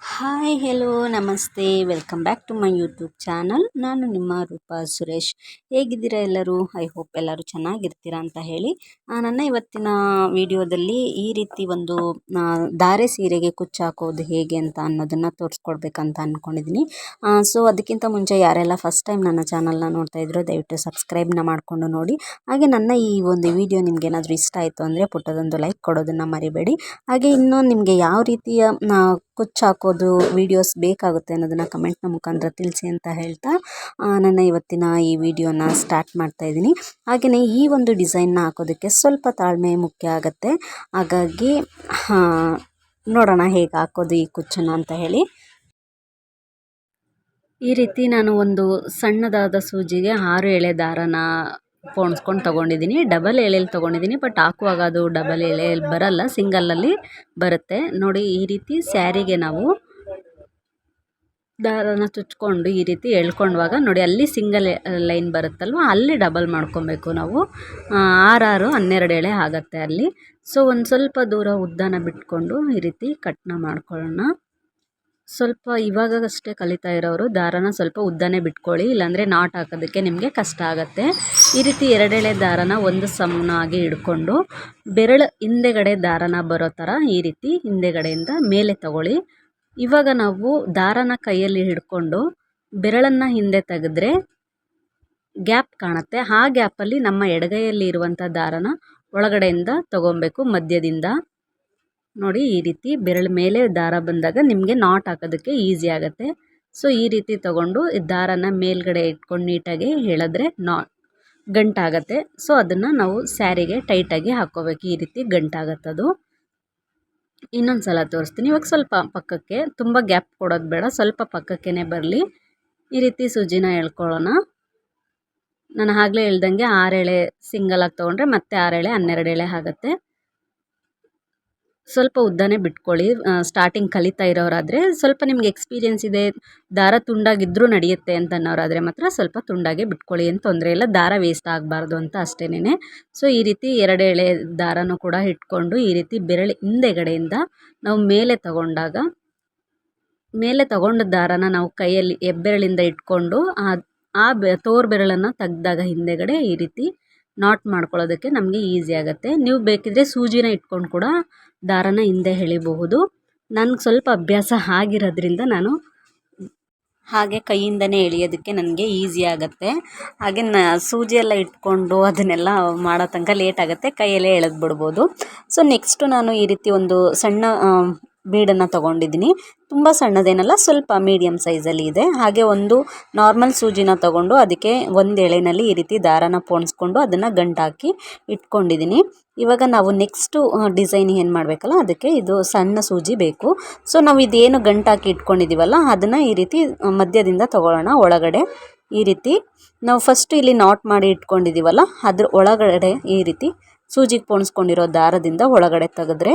Hi hello ನಮಸ್ತೆ. Welcome back to my YouTube channel ನಾನು ನಿಮ್ಮ ರೂಪಾ ಸುರೇಶ್. ಹೇಗಿದ್ದೀರಾ ಎಲ್ಲರೂ? ಐ ಹೋಪ್ ಎಲ್ಲರೂ ಚೆನ್ನಾಗಿರ್ತೀರಾ ಅಂತ ಹೇಳಿ. ನನ್ನ ಇವತ್ತಿನ ವಿಡಿಯೋದಲ್ಲಿ ಈ ರೀತಿ ಒಂದು ಧಾರೆ ಸೀರೆಗೆ ಕುಚ್ಚು ಹಾಕೋದು ಹೇಗೆ ಅಂತ ಅನ್ನೋದನ್ನು ತೋರಿಸ್ಕೊಡ್ಬೇಕಂತ ಅಂದ್ಕೊಂಡಿದ್ದೀನಿ ಸೊ ಅದಕ್ಕಿಂತ ಮುಂಚೆ ಯಾರೆಲ್ಲ ಫಸ್ಟ್ ಟೈಮ್ ನನ್ನ ಚಾನಲ್ನ ನೋಡ್ತಾ ಇದ್ರು, ದಯವಿಟ್ಟು ಸಬ್ಸ್ಕ್ರೈಬ್ನ ಮಾಡಿಕೊಂಡು ನೋಡಿ. ಹಾಗೆ ನನ್ನ ಈ ಒಂದು ವಿಡಿಯೋ ನಿಮ್ಗೆ ಏನಾದರೂ ಇಷ್ಟ ಆಯಿತು ಅಂದರೆ ಪುಟ್ಟದೊಂದು ಲೈಕ್ ಕೊಡೋದನ್ನು ಮರಿಬೇಡಿ. ಹಾಗೆ ಇನ್ನೂ ನಿಮಗೆ ಯಾವ ರೀತಿಯ ಕುಚ್ಚು ಹಾಕೋದು ವೀಡಿಯೋಸ್ ಬೇಕಾಗುತ್ತೆ ಅನ್ನೋದನ್ನು ಕಮೆಂಟ್ನ ಮುಖಾಂತರ ತಿಳಿಸಿ ಅಂತ ಹೇಳ್ತಾ ನನ್ನ ಇವತ್ತಿನ ಈ ವಿಡಿಯೋನ ಸ್ಟಾರ್ಟ್ ಮಾಡ್ತಾ ಇದ್ದೀನಿ. ಹಾಗೆಯೇ ಈ ಒಂದು ಡಿಸೈನ್ನ ಹಾಕೋದಕ್ಕೆ ಸ್ವಲ್ಪ ತಾಳ್ಮೆ ಮುಖ್ಯ ಆಗುತ್ತೆ. ಹಾಗಾಗಿ ನೋಡೋಣ ಹೇಗೆ ಹಾಕೋದು ಈ ಕುಚ್ಚನ್ನು ಅಂತ ಹೇಳಿ. ಈ ರೀತಿ ನಾನು ಒಂದು ಸಣ್ಣದಾದ ಸೂಜಿಗೆ ಆರು ಎಳೆ ದಾರನ ಪೋಣಿಸ್ಕೊಂಡು ತೊಗೊಂಡಿದ್ದೀನಿ. ಡಬಲ್ ಎಳೆಯಲ್ಲಿ ತೊಗೊಂಡಿದ್ದೀನಿ, ಬಟ್ ಹಾಕುವಾಗ ಅದು ಡಬಲ್ ಎಳೆಯಲ್ಲಿ ಬರಲ್ಲ ಸಿಂಗಲಲ್ಲಿ ಬರುತ್ತೆ. ನೋಡಿ, ಈ ರೀತಿ ಸ್ಯಾರಿಗೆ ನಾವು ದಾರನ ಚುಚ್ಕೊಂಡು ಈ ರೀತಿ ಎಳ್ಕೊಂಡವಾಗ, ನೋಡಿ, ಅಲ್ಲಿ ಸಿಂಗಲ್ ಲೈನ್ ಬರುತ್ತಲ್ವ, ಅಲ್ಲಿ ಡಬಲ್ ಮಾಡ್ಕೊಬೇಕು ನಾವು. ಆರಾರು ಹನ್ನೆರಡು ಎಳೆ ಆಗುತ್ತೆ ಅಲ್ಲಿ. ಸೊ, ಒಂದು ಸ್ವಲ್ಪ ದೂರ ಉದ್ದನ ಬಿಟ್ಕೊಂಡು ಈ ರೀತಿ ಕಟ್ನ ಮಾಡ್ಕೊಳ್ಳೋಣ. ಸ್ವಲ್ಪ ಇವಾಗಷ್ಟೇ ಕಲಿತಾ ಇರೋರು, ದಾರನ ಸ್ವಲ್ಪ ಉದ್ದನೇ ಬಿಟ್ಕೊಳ್ಳಿ, ಇಲ್ಲಾಂದರೆ ನಾಟ್ ಹಾಕೋದಕ್ಕೆ ನಿಮಗೆ ಕಷ್ಟ ಆಗುತ್ತೆ. ಈ ರೀತಿ ಎರಡೆಳೆ ದಾರನ ಒಂದು ಸಮನಾಗಿ ಹಿಡ್ಕೊಂಡು, ಬೆರಳು ಹಿಂದೆಗಡೆ ದಾರನ ಬರೋ ಥರ ಈ ರೀತಿ ಹಿಂದೆಗಡೆಯಿಂದ ಮೇಲೆ ತಗೊಳ್ಳಿ. ಇವಾಗ ನಾವು ದಾರನ ಕೈಯಲ್ಲಿ ಹಿಡ್ಕೊಂಡು, ಬೆರಳನ್ನು ಹಿಂದೆ ತೆಗೆದ್ರೆ ಗ್ಯಾಪ್ ಕಾಣುತ್ತೆ. ಆ ಗ್ಯಾಪಲ್ಲಿ ನಮ್ಮ ಎಡಗೈಯಲ್ಲಿ ಇರುವಂಥ ದಾರನ ಒಳಗಡೆಯಿಂದ ತಗೊಬೇಕು ಮಧ್ಯದಿಂದ. ನೋಡಿ ಈ ರೀತಿ ಬೆರಳು ಮೇಲೆ ದಾರ ಬಂದಾಗ ನಿಮಗೆ ನಾಟ್ ಹಾಕೋದಕ್ಕೆ ಈಸಿ ಆಗುತ್ತೆ. ಸೊ ಈ ರೀತಿ ತಗೊಂಡು ದಾರನ ಮೇಲ್ಗಡೆ ಇಟ್ಕೊಂಡು ನೀಟಾಗಿ ಹೇಳಿದ್ರೆ ನಾ ಗಂಟಾಗತ್ತೆ. ಸೊ ಅದನ್ನು ನಾವು ಸ್ಯಾರಿಗೆ ಟೈಟಾಗಿ ಹಾಕ್ಕೋಬೇಕು ಈ ರೀತಿ ಗಂಟಾಗತ್ತದು. ಇನ್ನೊಂದು ಸಲ ತೋರಿಸ್ತೀನಿ. ಇವಾಗ ಸ್ವಲ್ಪ ಪಕ್ಕಕ್ಕೆ, ತುಂಬ ಗ್ಯಾಪ್ ಕೊಡೋದು ಬೇಡ. ಸ್ವಲ್ಪ ಪಕ್ಕಕ್ಕೇ ಬರಲಿ. ಈ ರೀತಿ ಸೂಜಿನ ಎಳ್ಕೊಳ್ಳೋಣ. ನಾನು ಆಗಲೇ ಹೇಳ್ದಂಗೆ ಆರು ಸಿಂಗಲ್ ಸಿಂಗಲಾಗಿ ತೊಗೊಂಡ್ರೆ ಮತ್ತೆ ಆರು ಎಳೆ ಹನ್ನೆರಡು ಎಳೆ ಆಗುತ್ತೆ. ಸ್ವಲ್ಪ ಉದ್ದನೇ ಬಿಟ್ಕೊಳ್ಳಿ. ಸ್ಟಾರ್ಟಿಂಗ್ ಕಲಿತಾ ಇರೋರಾದರೆ ಸ್ವಲ್ಪ ನಿಮ್ಗೆ ಎಕ್ಸ್ಪೀರಿಯೆನ್ಸ್ ಇದೆ, ದಾರ ತುಂಡಾಗಿದ್ದರೂ ನಡೆಯುತ್ತೆ ಅಂತ ಅನ್ನೋರಾದರೆ ಮಾತ್ರ ಸ್ವಲ್ಪ ತುಂಡಾಗೆ ಬಿಟ್ಕೊಳ್ಳಿ ಏನು ತೊಂದರೆ ಇಲ್ಲ. ದಾರ ವೇಸ್ಟ್ ಆಗಬಾರ್ದು ಅಂತ ಅಷ್ಟೇನೆ ಸೊ ಈ ರೀತಿ ಎರಡು ಎಳೆ ದಾರನೂ ಕೂಡ ಇಟ್ಕೊಂಡು ಈ ರೀತಿ ಬೆರಳು ಹಿಂದೆಗಡೆಯಿಂದ ನಾವು ಮೇಲೆ ತಗೊಂಡಾಗ, ಮೇಲೆ ತಗೊಂಡ ದಾರನ ನಾವು ಕೈಯಲ್ಲಿ ಎಬ್ಬೆರಳಿಂದ ಇಟ್ಕೊಂಡು ಆ ಆ ಬೆ, ತೋರು ಬೆರಳನ್ನು ತೆಗ್ದಾಗ ಹಿಂದೆಗಡೆ ಈ ರೀತಿ ನಾಟ್ ಮಾಡ್ಕೊಳ್ಳೋದಕ್ಕೆ ನಮಗೆ ಈಸಿ ಆಗುತ್ತೆ. ನೀವು ಬೇಕಿದ್ರೆ ಸೂಜಿನ ಇಟ್ಕೊಂಡು ಕೂಡ ದಾರನ ಹಿಂದೆ ಎಳಿಬಹುದು. ನನಗೆ ಸ್ವಲ್ಪ ಅಭ್ಯಾಸ ಆಗಿರೋದ್ರಿಂದ ನಾನು ಹಾಗೆ ಕೈಯಿಂದನೇ ಎಳೆಯೋದಕ್ಕೆ ನನಗೆ ಈಸಿ ಆಗುತ್ತೆ. ಹಾಗೆ ನ ಸೂಜಿ ಎಲ್ಲ ಇಟ್ಕೊಂಡು ಅದನ್ನೆಲ್ಲ ಮಾಡೋ ತನಕ ಲೇಟ್ ಆಗುತ್ತೆ. ಕೈಯಲ್ಲೇ ಎಳೆದು ಬಿಡ್ಬೋದು ಸೊ, ನೆಕ್ಸ್ಟು ನಾನು ಈ ರೀತಿ ಒಂದು ಸಣ್ಣ ಬೀಡನ್ನು ತೊಗೊಂಡಿದ್ದೀನಿ. ತುಂಬ ಸಣ್ಣದೇನಲ್ಲ, ಸ್ವಲ್ಪ ಮೀಡಿಯಮ್ ಸೈಜಲ್ಲಿ ಇದೆ. ಹಾಗೆ ಒಂದು ನಾರ್ಮಲ್ ಸೂಜಿನ ತೊಗೊಂಡು ಅದಕ್ಕೆ ಒಂದು ಎಳೆನಲ್ಲಿ ಈ ರೀತಿ ದಾರನ ಪೋಣಿಸ್ಕೊಂಡು ಅದನ್ನು ಗಂಟಾಕಿ ಇಟ್ಕೊಂಡಿದ್ದೀನಿ. ಇವಾಗ ನಾವು ನೆಕ್ಸ್ಟು ಡಿಸೈನ್ ಏನು ಮಾಡಬೇಕಲ್ಲ, ಅದಕ್ಕೆ ಇದು ಸಣ್ಣ ಸೂಜಿ ಬೇಕು. ಸೊ ನಾವು ಇದೇನು ಗಂಟಾಕಿ ಇಟ್ಕೊಂಡಿದ್ದೀವಲ್ಲ ಅದನ್ನು ಈ ರೀತಿ ಮಧ್ಯದಿಂದ ತಗೊಳ್ಳೋಣ. ಒಳಗಡೆ ಈ ರೀತಿ ನಾವು ಫಸ್ಟ್ ಇಲ್ಲಿ ನಾಟ್ ಮಾಡಿ ಇಟ್ಕೊಂಡಿದ್ದೀವಲ್ಲ ಅದ್ರ ಒಳಗಡೆ ಈ ರೀತಿ ಸೂಜಿಗೆ ಪೋಣಿಸ್ಕೊಂಡಿರೋ ದಾರದಿಂದ ಒಳಗಡೆ ತೆಗೆದ್ರೆ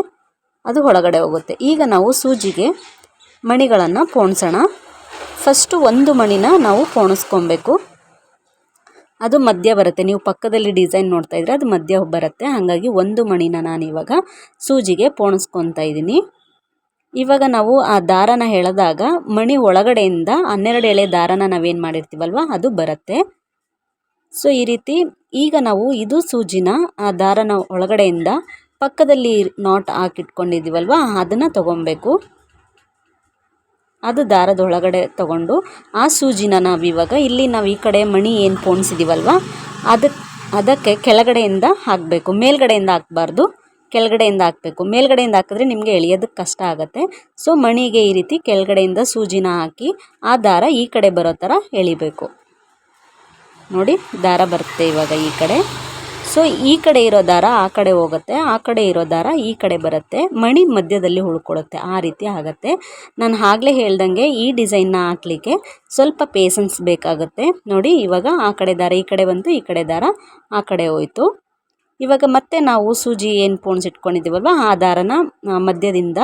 ಅದು ಒಳಗಡೆ ಹೋಗುತ್ತೆ. ಈಗ ನಾವು ಸೂಜಿಗೆ ಮಣಿಗಳನ್ನು ಪೋಣಿಸೋಣ. ಫಸ್ಟು ಒಂದು ಮಣಿನ ನಾವು ಪೋಣಿಸ್ಕೊಬೇಕು. ಅದು ಮಧ್ಯ ಬರುತ್ತೆ. ನೀವು ಪಕ್ಕದಲ್ಲಿ ಡಿಸೈನ್ ನೋಡ್ತಾ ಇದ್ರೆ ಅದು ಮಧ್ಯ ಬರುತ್ತೆ. ಹಾಗಾಗಿ ಒಂದು ಮಣಿನ ನಾನು ಇವಾಗ ಸೂಜಿಗೆ ಪೋಣಿಸ್ಕೊತಾ ಇದ್ದೀನಿ. ಇವಾಗ ನಾವು ಆ ದಾರನ ಹೇಳಿದಾಗ ಮಣಿ ಒಳಗಡೆಯಿಂದ ಹನ್ನೆರಡು ಎಳೆ ದಾರನ ನಾವೇನು ಮಾಡಿರ್ತೀವಲ್ವ, ಅದು ಬರುತ್ತೆ. ಸೊ ಈ ರೀತಿ ಈಗ ನಾವು ಇದು ಸೂಜಿನ ಆ ದಾರನ ಒಳಗಡೆಯಿಂದ ಪಕ್ಕದಲ್ಲಿ ನಾಟ್ ಹಾಕಿಟ್ಕೊಂಡಿದ್ದೀವಲ್ವ? ಅದನ್ನು ತಗೊಬೇಕು. ಅದು ದಾರದ ಒಳಗಡೆ ತಗೊಂಡು, ಆ ಸೂಜಿನ ನಾವಿವಾಗ ಇಲ್ಲಿ ನಾವು ಈ ಕಡೆ ಮಣಿ ಏನು ಪೋಣಿಸಿದ್ದೀವಲ್ವ ಅದಕ್ಕೆ ಅದಕ್ಕೆ ಕೆಳಗಡೆಯಿಂದ ಹಾಕಬೇಕು. ಮೇಲ್ಗಡೆಯಿಂದ ಹಾಕಬಾರ್ದು. ಕೆಳಗಡೆಯಿಂದ ಹಾಕಬೇಕು. ಮೇಲ್ಗಡೆಯಿಂದ ಹಾಕಿದ್ರೆ ನಿಮಗೆ ಎಳೆಯೋದಕ್ಕೆ ಕಷ್ಟ ಆಗುತ್ತೆ. ಸೊ ಮಣಿಗೆ ಈ ರೀತಿ ಕೆಳಗಡೆಯಿಂದ ಸೂಜಿನ ಹಾಕಿ, ಆ ದಾರ ಈ ಕಡೆ ಬರೋ ಥರ ಎಳಿಬೇಕು. ನೋಡಿ, ದಾರ ಬರುತ್ತೆ ಇವಾಗ ಈ ಕಡೆ. ಸೊ ಈ ಕಡೆ ಇರೋ ದಾರ ಆ ಕಡೆ ಹೋಗುತ್ತೆ, ಆ ಕಡೆ ಇರೋ ದಾರ ಈ ಕಡೆ ಬರುತ್ತೆ. ಮಣಿ ಮಧ್ಯದಲ್ಲಿ ಉಳ್ಕೊಳ್ಳುತ್ತೆ ಆ ರೀತಿ ಆಗುತ್ತೆ. ನಾನು ಆಗಲೇ ಹೇಳ್ದಂಗೆ ಈ ಡಿಸೈನ್ನ ಹಾಕ್ಲಿಕ್ಕೆ ಸ್ವಲ್ಪ ಪೇಸನ್ಸ್ ಬೇಕಾಗುತ್ತೆ. ನೋಡಿ, ಇವಾಗ ಆ ಕಡೆ ದಾರ, ಈ ಕಡೆ ಬಂತು, ಈ ಕಡೆ ದಾರ, ಆ ಕಡೆ ಹೋಯಿತು. ಇವಾಗ ಮತ್ತೆ ನಾವು ಸೂಜಿ ಏನು ಪೋಣಿಸಿಟ್ಕೊಂಡಿದ್ದೀವಲ್ವ ಆ ದಾರನ ಮಧ್ಯದಿಂದ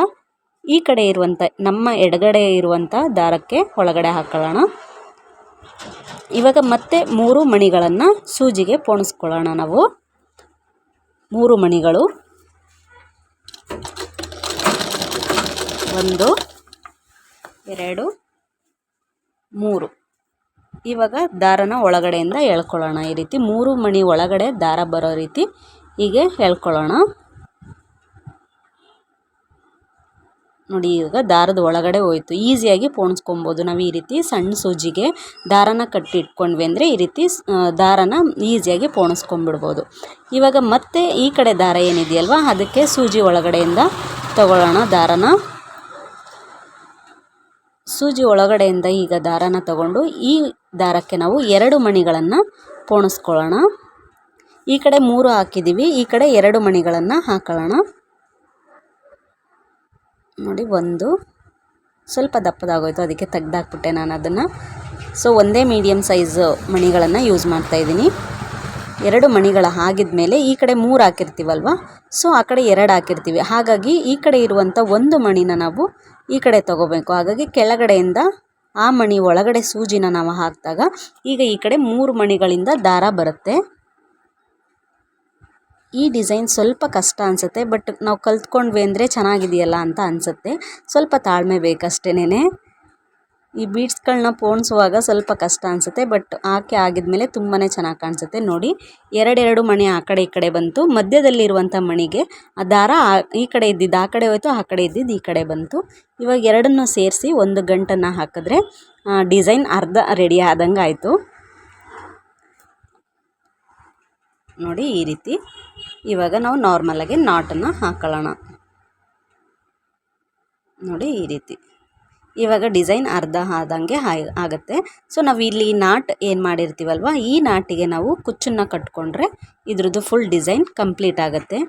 ಈ ಕಡೆ ಇರುವಂಥ ನಮ್ಮ ಎಡಗಡೆ ಇರುವಂಥ ದಾರಕ್ಕೆ ಒಳಗಡೆ ಹಾಕೊಳ್ಳೋಣ. ಇವಾಗ ಮತ್ತೆ ಮೂರು ಮಣಿಗಳನ್ನು ಸೂಜಿಗೆ ಪೋಣಿಸ್ಕೊಳ್ಳೋಣ ನಾವು. ಮೂರು ಮಣಿಗಳು. ಒಂದು, ಎರಡು, ಮೂರು. ಇವಾಗ ದಾರನ ಒಳಗಡೆಯಿಂದ ಎಳ್ಕೊಳ್ಳೋಣ ಈ ರೀತಿ ಮೂರು ಮಣಿ ಒಳಗಡೆ ದಾರ ಬರೋ ರೀತಿ ಹೀಗೆ ಎಳ್ಕೊಳ್ಳೋಣ ನೋಡಿ, ಈಗ ದಾರದ ಒಳಗಡೆ ಹೋಯ್ತು. ಈಸಿಯಾಗಿ ಪೋಣಿಸ್ಕೊಬೋದು. ನಾವು ಈ ರೀತಿ ಸಣ್ಣ ಸೂಜಿಗೆ ದಾರನ ಕಟ್ಟಿ ಇಟ್ಕೊಂಡ್ವಿ ಅಂದರೆ ಈ ರೀತಿ ದಾರನ ಈಸಿಯಾಗಿ ಪೋಣಿಸ್ಕೊಂಬಿಡ್ಬೋದು ಇವಾಗ ಮತ್ತೆ ಈ ಕಡೆ ದಾರ ಏನಿದೆಯಲ್ವ, ಅದಕ್ಕೆ ಸೂಜಿ ಒಳಗಡೆಯಿಂದ ತಗೊಳ್ಳೋಣ ದಾರನ. ಸೂಜಿ ಒಳಗಡೆಯಿಂದ ಈಗ ದಾರನ ತಗೊಂಡು ಈ ದಾರಕ್ಕೆ ನಾವು ಎರಡು ಮಣಿಗಳನ್ನು ಪೋಣಿಸ್ಕೊಳ್ಳೋಣ. ಈ ಕಡೆ ಮೂರು ಹಾಕಿದ್ದೀವಿ ಈ ಕಡೆ ಎರಡು ಮಣಿಗಳನ್ನು ಹಾಕೊಳ್ಳೋಣ. ನೋಡಿ, ಒಂದು ಸ್ವಲ್ಪ ದಪ್ಪದಾಗೋಯ್ತು. ಅದಕ್ಕೆ ತೆಗ್ದಾಕ್ಬಿಟ್ಟೆ ನಾನು ಅದನ್ನು. ಸೊ ಒಂದೇ ಮೀಡಿಯಮ್ ಸೈಜ್ ಮಣಿಗಳನ್ನು ಯೂಸ್ ಮಾಡ್ತಾಯಿದ್ದೀನಿ ಎರಡು ಮಣಿಗಳ ಆಗಿದ್ಮೇಲೆ ಈ ಕಡೆ ಮೂರು ಹಾಕಿರ್ತೀವಲ್ವ? ಸೊ ಆ ಕಡೆ ಎರಡು ಹಾಕಿರ್ತೀವಿ. ಹಾಗಾಗಿ, ಈ ಕಡೆ ಇರುವಂಥ ಒಂದು ಮಣಿನ ನಾವು ಈ ಕಡೆ ತಗೋಬೇಕು. ಹಾಗಾಗಿ, ಕೆಳಗಡೆಯಿಂದ ಆ ಮಣಿ ಒಳಗಡೆ ಸೂಜಿನ ನಾವು ಹಾಕಿದಾಗ, ಈಗ ಈ ಕಡೆ ಮೂರು ಮಣಿಗಳಿಂದ ದಾರ ಬರುತ್ತೆ. ಈ ಡಿಸೈನ್ ಸ್ವಲ್ಪ ಕಷ್ಟ ಅನಿಸುತ್ತೆ, ಬಟ್ ನಾವು ಕಲ್ತ್ಕೊಂಡ್ವಿ ಅಂದರೆ ಚೆನ್ನಾಗಿದೆಯಲ್ಲ ಅಂತ ಅನಿಸುತ್ತೆ. ಸ್ವಲ್ಪ ತಾಳ್ಮೆ ಬೇಕಷ್ಟೇನೆ ಈ ಬೀಡ್ಸ್ಗಳನ್ನ ಪೋಣಿಸುವಾಗ ಸ್ವಲ್ಪ ಕಷ್ಟ ಅನಿಸುತ್ತೆ, ಬಟ್ ಹಾಕಿ ಆಗಿದ್ಮೇಲೆ ತುಂಬಾ ಚೆನ್ನಾಗಿ ಕಾಣಿಸುತ್ತೆ. ನೋಡಿ, ಎರಡೆರಡು ಮಣಿ ಆ ಕಡೆ ಈ ಕಡೆ ಬಂತು. ಮಧ್ಯದಲ್ಲಿರುವಂಥ ಮಣಿಗೆ ಆ ದಾರ ಈ ಕಡೆ ಇದ್ದಿದ್ದು ಆ ಕಡೆ ಹೋಯ್ತು, ಆ ಕಡೆ ಇದ್ದಿದ್ದು ಈ ಕಡೆ ಬಂತು. ಇವಾಗ ಎರಡನ್ನೂ ಸೇರಿಸಿ ಒಂದು ಗಂಟನ್ನು ಹಾಕಿದ್ರೆ ಡಿಸೈನ್ ಅರ್ಧ ರೆಡಿ ಆದಂಗೆ ಆಯಿತು ನೋಡಿ, ಈ ರೀತಿ. ಇವಾಗ ನಾವು ನಾರ್ಮಲಾಗಿ ನಾಟನ್ನು ಹಾಕೊಳ್ಳೋಣ. ನೋಡಿ ಈ ರೀತಿ. ಇವಾಗ ಡಿಸೈನ್ ಅರ್ಧ ಆದಂಗೆ ಆಗುತ್ತೆ. ಸೊ ನಾವು ಇಲ್ಲಿ ನಾಟ್ ಏನು ಮಾಡಿರ್ತೀವಲ್ವ, ಈ ನಾಟಿಗೆ ನಾವು ಕುಚ್ಚನ್ನು ಕಟ್ಕೊಂಡ್ರೆ ಇದ್ರದ್ದು ಫುಲ್ ಡಿಸೈನ್ ಕಂಪ್ಲೀಟ್ ಆಗುತ್ತೆ.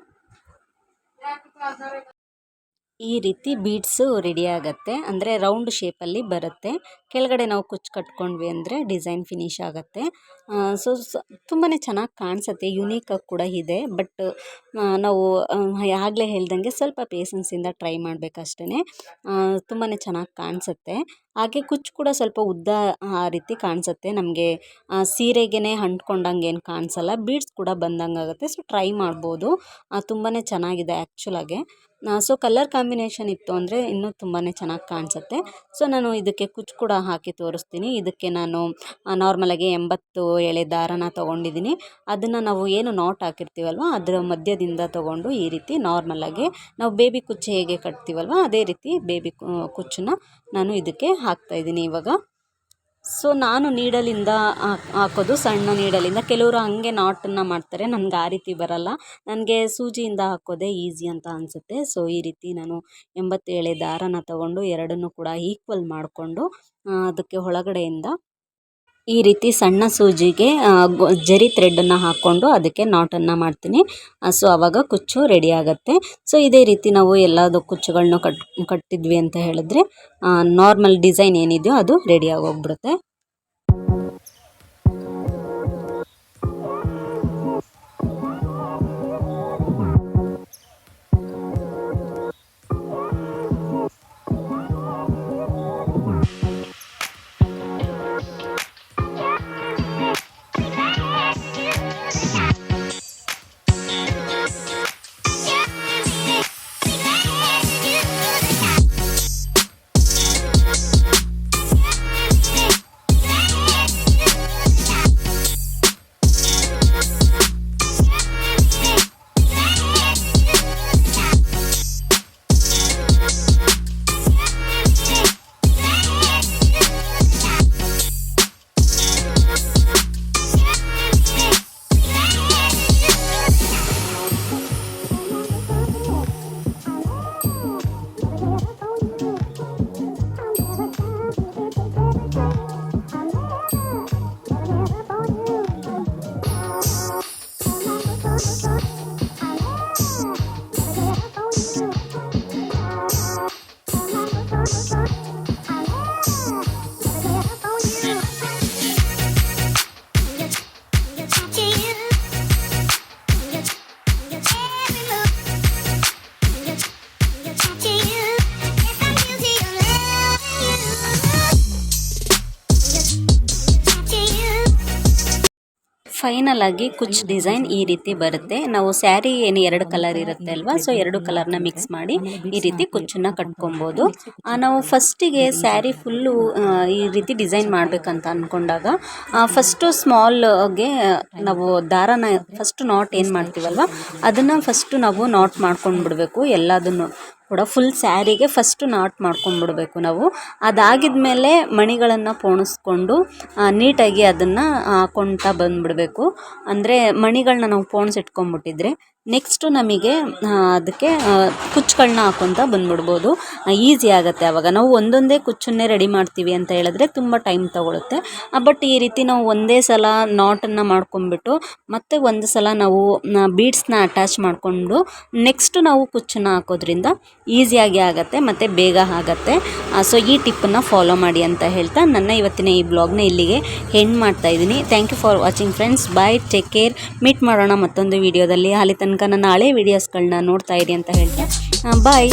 ಈ ರೀತಿ ಬೀಡ್ಸು ರೆಡಿ ಆಗುತ್ತೆ. ಅಂದರೆ ರೌಂಡ್ ಶೇಪಲ್ಲಿ ಬರುತ್ತೆ. ಕೆಳಗಡೆ ನಾವು ಕುಚ್ಚು ಕಟ್ಕೊಂಡ್ವಿ ಅಂದರೆ ಡಿಸೈನ್ ಫಿನಿಶ್ ಆಗುತ್ತೆ. ಸೊ ತುಂಬಾ ಚೆನ್ನಾಗಿ ಕಾಣಿಸುತ್ತೆ. ಯುನೀಕಾಗಿ ಕೂಡ ಇದೆ. ಬಟ್ ನಾವು ಆಗಲೇ ಹೇಳ್ದಂಗೆ ಸ್ವಲ್ಪ ಪೇಸನ್ಸಿಂದ ಟ್ರೈ ಮಾಡಬೇಕಷ್ಟೇ ತುಂಬಾ ಚೆನ್ನಾಗಿ ಕಾಣಿಸುತ್ತೆ. ಹಾಗೆ ಕುಚ್ಚು ಕೂಡ ಸ್ವಲ್ಪ ಉದ್ದ, ಆ, ರೀತಿ ಕಾಣಿಸುತ್ತೆ. ನಮಗೆ ಸೀರೆಗೆ ಅಂಟ್ಕೊಂಡಂಗೆ ಏನು ಕಾಣಿಸಲ್ಲ. ಬೀಡ್ಸ್ ಕೂಡ ಬಂದಂಗೆ ಆಗುತ್ತೆ ಸೊ, ಟ್ರೈ ಮಾಡ್ಬೋದು. ತುಂಬಾ ಚೆನ್ನಾಗಿದೆ ಆ್ಯಕ್ಚುಲಾಗೆ ಸೊ, ಕಲರ್ ಕಾಂಬಿನೇಷನ್ ಇತ್ತು ಅಂದರೆ ಇನ್ನೂ ತುಂಬಾ ಚೆನ್ನಾಗಿ ಕಾಣಿಸುತ್ತೆ. ಸೊ, ನಾನು ಇದಕ್ಕೆ ಕುಚ್ಚು ಕೂಡ ಹಾಕಿ ತೋರಿಸ್ತೀನಿ. ಇದಕ್ಕೆ ನಾನು ನಾರ್ಮಲಾಗಿ ಎಂಬತ್ತು ಎಳೆ ದಾರನ ತೊಗೊಂಡಿದ್ದೀನಿ. ಅದನ್ನು ನಾವು ಏನು ನಾಟ್ ಹಾಕಿರ್ತೀವಲ್ವ, ಅದರ ಮಧ್ಯದಿಂದ ತೊಗೊಂಡು ಈ ರೀತಿ ನಾರ್ಮಲಾಗಿ ನಾವು ಬೇಬಿ ಕುಚ್ಚು ಹೇಗೆ ಕಟ್ತೀವಲ್ವ, ಅದೇ ರೀತಿ ಬೇಬಿ ಕುಚ್ಚನ್ನ ನಾನು ಇದಕ್ಕೆ ಹಾಕ್ತಾಯಿದ್ದೀನಿ ಇವಾಗ. ಸೊ ನಾನು ನೀಡಲಿಂದ ಹಾಕ್- ಹಾಕೋದು ಸಣ್ಣ ನೀಡಲಿಂದ. ಕೆಲವರು ಹಾಗೆ ನಾಟನ್ನು ಮಾಡ್ತಾರೆ, ನನಗೆ ಆ ರೀತಿ ಬರಲ್ಲ. ನನಗೆ ಸೂಜಿಯಿಂದ ಹಾಕೋದೇ ಈಸಿ ಅಂತ ಅನಿಸುತ್ತೆ. ಸೊ ಈ ರೀತಿ ನಾನು ಎಂಬತ್ತೇಳೆ ದಾರನ ತಗೊಂಡು ಎರಡನ್ನೂ ಕೂಡ ಈಕ್ವಲ್ ಮಾಡಿಕೊಂಡು ಅದಕ್ಕೆ ಒಳಗಡೆಯಿಂದ ಈ ರೀತಿ ಸಣ್ಣ ಸೂಜಿಗೆ ಜರಿ ಥ್ರೆಡನ್ನು ಹಾಕ್ಕೊಂಡು ಅದಕ್ಕೆ ನಾಟನ್ನು ಮಾಡ್ತೀನಿ. ಸೊ ಆವಾಗ ಕುಚ್ಚು ರೆಡಿ ಆಗುತ್ತೆ. ಸೊ ಇದೇ ರೀತಿ ನಾವು ಎಲ್ಲದು ಕುಚ್ಚುಗಳನ್ನ ಕಟ್, ಕಟ್ಟಿದ್ವಿ ಅಂತ ಹೇಳಿದ್ರೆ ನಾರ್ಮಲ್ ಡಿಸೈನ್ ಏನಿದೆಯೋ ಅದು ರೆಡಿ ಆಗೋಗ್ಬಿಡುತ್ತೆ. ಫೈನಲ್ ಆಗಿ ಕುಚ್ ಡಿಸೈನ್ ಈ ರೀತಿ ಬರುತ್ತೆ. ನಾವು ಸ್ಯಾರಿ ಏನು ಎರಡು ಕಲರ್ ಇರುತ್ತೆ ಅಲ್ವಾ? ಸೊ ಎರಡು ಕಲರ್ನ ಮಿಕ್ಸ್ ಮಾಡಿ ಈ ರೀತಿ ಕುಚ್ಚನ್ನ ಕಟ್ಕೊಬೋದು. ನಾವು ಫಸ್ಟಿಗೆ ಸ್ಯಾರಿ ಫುಲ್ಲು ಈ ರೀತಿ ಡಿಸೈನ್ ಮಾಡಬೇಕಂತ ಅಂದ್ಕೊಂಡಾಗ ಫಸ್ಟು ಸ್ಮಾಲ್ಗೆ ನಾವು ದಾರನ ಫಸ್ಟ್ ನಾಟ್ ಏನು ಮಾಡ್ತೀವಲ್ವ? ಅದನ್ನು ಫಸ್ಟು ನಾವು ನಾಟ್ ಮಾಡ್ಕೊಂಡು ಬಿಡಬೇಕು ಎಲ್ಲದನ್ನು ಕೂಡ ಫುಲ್ ಸ್ಯಾರಿಗೆ ಫಸ್ಟು ನಾಟ್ ಮಾಡ್ಕೊಂಡ್ಬಿಡ್ಬೇಕು ನಾವು. ಅದಾಗಿದ ಮೇಲೆ ಮಣಿಗಳನ್ನು ಪೋಣಿಸ್ಕೊಂಡು ನೀಟಾಗಿ ಅದನ್ನು ಹಾಕ್ಕೊಳ್ತಾ ಬಂದುಬಿಡ್ಬೇಕು. ಅಂದರೆ ಮಣಿಗಳನ್ನ ನಾವು ಪೋಣಿಸಿಟ್ಕೊಂಡ್ಬಿಟ್ಟಿದ್ರೆ ನೆಕ್ಸ್ಟು ನಮಗೆ ಅದಕ್ಕೆ ಕುಚ್ಚುಗಳನ್ನ ಹಾಕ್ಕೊತ ಬಂದ್ಬಿಡ್ಬೋದು. ಈಸಿ ಆಗುತ್ತೆ ಆವಾಗ ನಾವು ಒಂದೊಂದೇ ಕುಚ್ಚನ್ನೇ ರೆಡಿ ಮಾಡ್ತೀವಿ ಅಂತ ಹೇಳಿದ್ರೆ ತುಂಬ ಟೈಮ್ ತಗೊಳುತ್ತೆ. ಬಟ್ ಈ ರೀತಿ ನಾವು ಒಂದೇ ಸಲ ನಾಟನ್ನು ಮಾಡ್ಕೊಂಬಿಟ್ಟು ಮತ್ತೆ ಒಂದು ಸಲ ನಾವು ಬೀಡ್ಸ್ನ ಅಟ್ಯಾಚ್ ಮಾಡಿಕೊಂಡು ನೆಕ್ಸ್ಟ್ ನಾವು ಕುಚ್ಚನ್ನು ಹಾಕೋದ್ರಿಂದ ಈಸಿಯಾಗಿ ಆಗುತ್ತೆ, ಮತ್ತು ಬೇಗ ಆಗುತ್ತೆ. ಸೊ ಈ ಟಿಪ್ಪನ್ನು ಫಾಲೋ ಮಾಡಿ ಅಂತ ಹೇಳ್ತಾ ನನ್ನ ಇವತ್ತಿನ ಈ ಬ್ಲಾಗ್ನ ಇಲ್ಲಿಗೆ ಹೆಣ್ಣು ಮಾಡ್ತಾ ಇದ್ದೀನಿ. Thank you for watching friends bye take care meet ಮಾಡೋಣ ಮತ್ತೊಂದು ವೀಡಿಯೋದಲ್ಲಿ ಅಲ್ಲಿ ತನಕ ನನ್ನ ಹಳೆ ವೀಡಿಯೋಸ್ಗಳನ್ನ ನೋಡ್ತಾ ಇರಿ ಅಂತ ಹೇಳ್ತೀನಿ. ಬಾಯ್